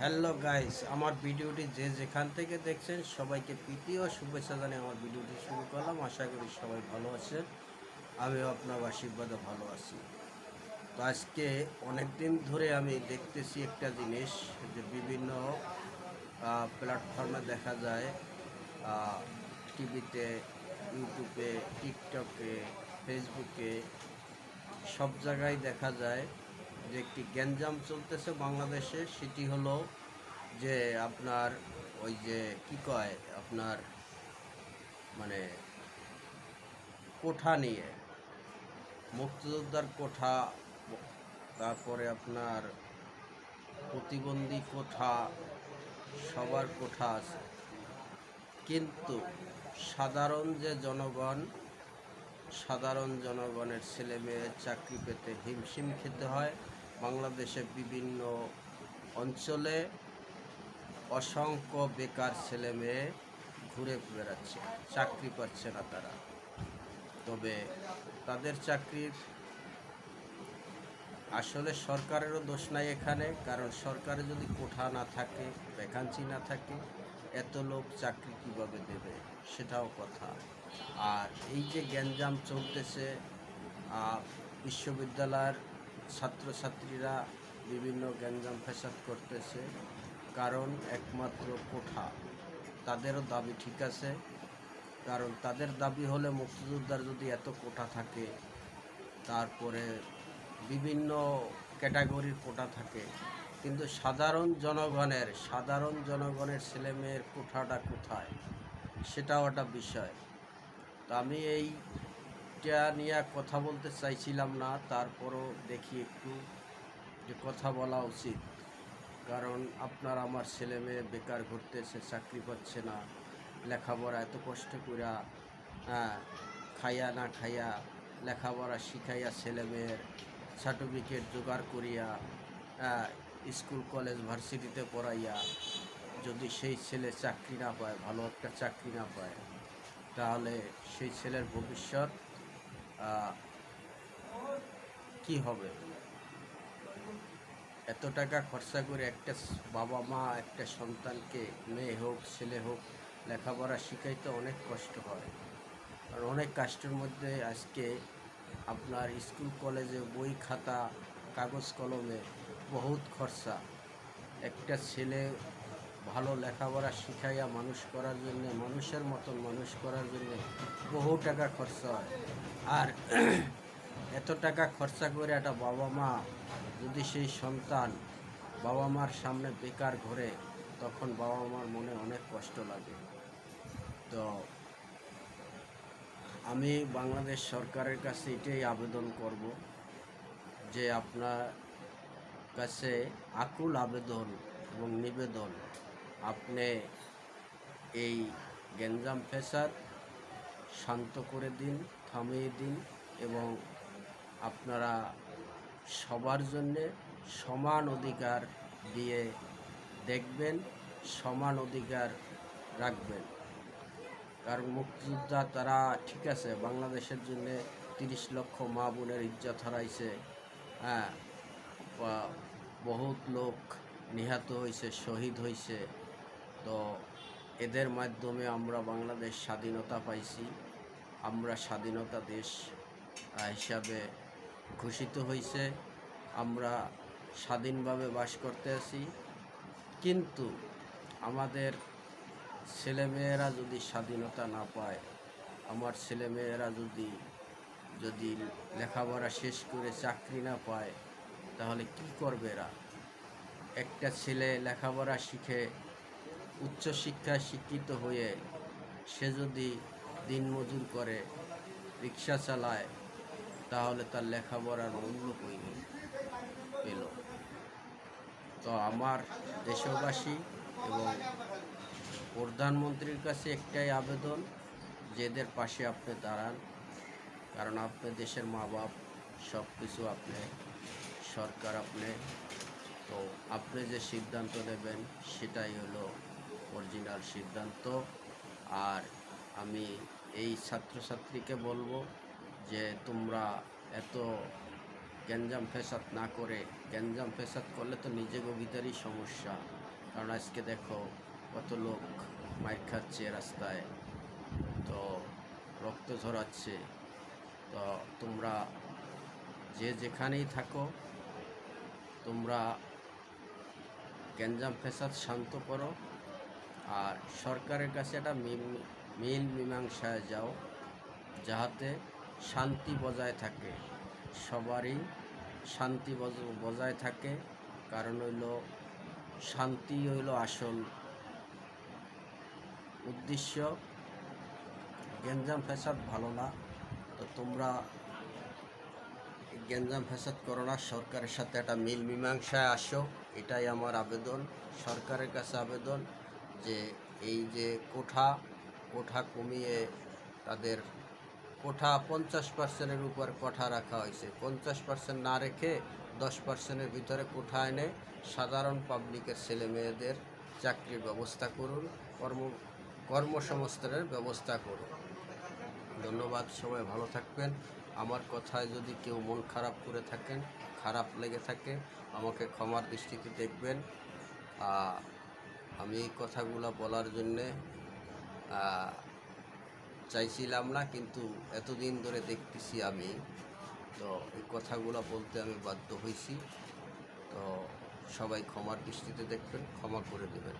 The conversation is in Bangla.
হ্যালো গাইস, আমার ভিডিওটি যে যেখান থেকে দেখছেন সবাইকে প্রীতি ও শুভেচ্ছা জানিয়ে আমার ভিডিওটি শুরু করলাম। আশা করি সবাই ভালো আছেন, আমিও আপনার আশীর্বাদে ভালো আছি। তো আজকে অনেক দিন ধরে আমি দেখতেছি একটা জিনিস যে বিভিন্ন প্ল্যাটফর্মে দেখা যায় টিভিতে, ইউটিউবে, টিকটকে ফেসবুকে সব জায়গায় দেখা যায় যে একটি গ্যাঞ্জাম চলতেছে বাংলাদেশে, সেটি হলো যে আপনার ওই যে কি কয়, আপনার মানে কোঠা নিয়ে, মুক্তিযোদ্ধার কোঠা, তারপরে আপনার প্রতিবন্ধী কোঠা, সবার কোঠা আছে। কিন্তু সাধারণ যে জনগণ, সাধারণ জনগণের ছেলে মেয়ে চাকরি পেতে হিমশিম খেতে হয় বাংলাদেশে বিভিন্ন অঞ্চলে অসংখ্য বেকার ছেলে মেয়ে ঘুরে বেড়াচ্ছে, চাকরি পাচ্ছে না তারা। তবে তাদের চাকরির আসলে সরকারেরও দোষ নাই এখানে, কারণ সরকারে যদি কোঠা না থাকে, ভ্যাকান্সি না থাকে, এত লোক চাকরি কীভাবে দেবে সেটাও কথা। আর এই যে গ্যাঞ্জাম চলতেছে বিশ্ববিদ্যালয়ের ছাত্রছাত্রীরা বিভিন্ন গ্যাঞ্জাম ফেসাদ করতেছে। কারণ একমাত্র কোঠা। তাদেরও দাবি ঠিক আছে। কারণ তাদের দাবি হলে মুক্তিযোদ্ধার যদি এত কোঠা থাকে, তারপরে বিভিন্ন ক্যাটাগরির কোটা থাকে। কিন্তু সাধারণ জনগণের সাধারণ জনগণের ছেলেমেয়ের কোঠাটা কোথায়? সেটাও একটা বিষয়। তো আমি এইটা নিয়ে কথা বলতে চাইছিলাম না তারপরও দেখি একটু যে কথা বলা উচিত। কারণ আপনার আমার ছেলে মেয়ে বেকার ঘুরতেছে চাকরি পাচ্ছে না লেখাপড়া এত কষ্ট কইরা হ্যাঁ খাইয়া না খাইয়া লেখাপড়া শিখাইয়া ছেলে মেয়ের সার্টিফিকেট জোগাড় করিয়া হ্যাঁ, স্কুল কলেজ ভার্সিটিতে পড়াইয়া যদি সেই ছেলে চাকরি না পায় ভালো একটা চাকরি না পায় তাহলে সেই ছেলের ভবিষ্যৎ কি হবে? এত টাকা খরচা করে একটা বাবা মা, একটা সন্তানকে, মেয়ে হোক, ছেলে হোক, লেখাপড়া শিখাইতে অনেক কষ্ট হয়। আর অনেক কাষ্টের মধ্যে আজকে আপনার স্কুল, কলেজে বই খাতা, কাগজ কলমে বহুত খরচা। একটা ছেলে ভালো লেখাপড়া শিখাইয়া মানুষ করার জন্য, মানুষের মতন মানুষ করার জন্য বহু টাকা খরচা হয়। আর এত টাকা খরচা করে একটা বাবা মা যদি সেই সন্তান বাবা মার সামনে বেকার ঘরে, তখন বাবা মার মনে অনেক কষ্ট লাগে। তো আমি বাংলাদেশ সরকারের কাছে এটাই আবেদন করব যে আপনার কাছে আকুল আবেদন এবং নিবেদন। আপনি এই গ্যাঞ্জাম ফেসাদ শান্ত করে দিন। থামিয়ে দিন এবং আপনারা সবার জন্যে সমান অধিকার দিয়ে দেখবেন, সমান অধিকার রাখবেন। কারণ মুক্তিযোদ্ধা তারা ঠিক আছে, বাংলাদেশের জন্য তিরিশ লক্ষ মা বোনের ইজ্জত হারাইছে হ্যাঁ বহুত লোক নিহত হয়েছে শহীদ হয়েছে তো এদের মাধ্যমে আমরা বাংলাদেশ স্বাধীনতা পাইছি। আমরা স্বাধীনতা দেশ হিসাবে ঘোষিত হয়েছে আমরা স্বাধীনভাবে বাস করতে আছি। কিন্তু আমাদের ছেলেমেয়েরা যদি স্বাধীনতা না পায়, আমার ছেলেমেয়েরা যদি যদি লেখাপড়া শেষ করে চাকরি না পায়, তাহলে কি করবে এরা? একটা ছেলে লেখাপড়া শিখে, উচ্চশিক্ষায় শিক্ষিত হয়ে, সে যদি দিনমজুর করে, রিক্সা চালায়, তাহলে তার লেখাপড়ার মূল্য কই পেল? তো আমার দেশবাসী এবং প্রধানমন্ত্রীর কাছে একটাই আবেদন, যেদের পাশে আপনি দাঁড়ান, কারণ আপনি দেশের মা বাপ সব কিছু আপনি, সরকার আপনি, তো আপনি যে সিদ্ধান্ত নেবেন, সেটাই হলো অরিজিনাল সিদ্ধান্ত। আর আমি এই ছাত্রছাত্রীকে বলব যে তোমরা এত গ্যাঞ্জাম ফেসাদ না করে, গ্যাঞ্জাম ফেসাদ করলে তো নিজে গভীরেরই সমস্যা। কারণ আজকে দেখো কত লোক মাইর খাচ্ছে রাস্তায়, তো রক্ত ঝরাচ্ছে। তো তোমরা যে যেখানেই থাকো, তোমরা গ্যাঞ্জাম ফেসাদ শান্ত করো। আর সরকারের কাছে একটা মিল- মীমাংসায় যাও, যাহাতে শান্তি বজায় থাকে। সবারই শান্তি বজ- বজায় থাকে। কারণ হইল, শান্তি হইল আসল উদ্দেশ্য। গ্যাঞ্জাম ফ্যাসাদ ভালো না, তো তোমরা গ্যাঞ্জাম ফ্যাসাদ করো না। সরকারের সাথে একটা মিল মীমাংসায় আসো, এটাই আমার আবেদন। সরকারের কাছে আবেদন যে, এই যে কোঠা কোঠা কমিয়ে তাদের কোঠা পঞ্চাশ পার্সেন্টের উপর কোঠা রাখা হয়েছে। পঞ্চাশ পার্সেন্ট না রেখে দশ পার্সেন্টের ভিতরে কোঠা এনে সাধারণ পাবলিকের ছেলে মেয়েদের চাকরির ব্যবস্থা করুন, কর্ম, কর্মসংস্থানের ব্যবস্থা করুন। ধন্যবাদ, সবাই ভালো থাকবেন। আমার কথায় যদি কেউ মন খারাপ করে থাকেন, খারাপ লেগে থাকে, আমাকে ক্ষমার দৃষ্টিতে দেখবেন। আমি এই কথাগুলো বলার জন্যে চাইছিলাম না, কিন্তু এতদিন ধরে দেখতেছি আমি। তো এই কথাগুলো বলতে আমি বাধ্য হয়েছি তো সবাই ক্ষমার দৃষ্টিতে দেখবেন, ক্ষমা করে দেবেন।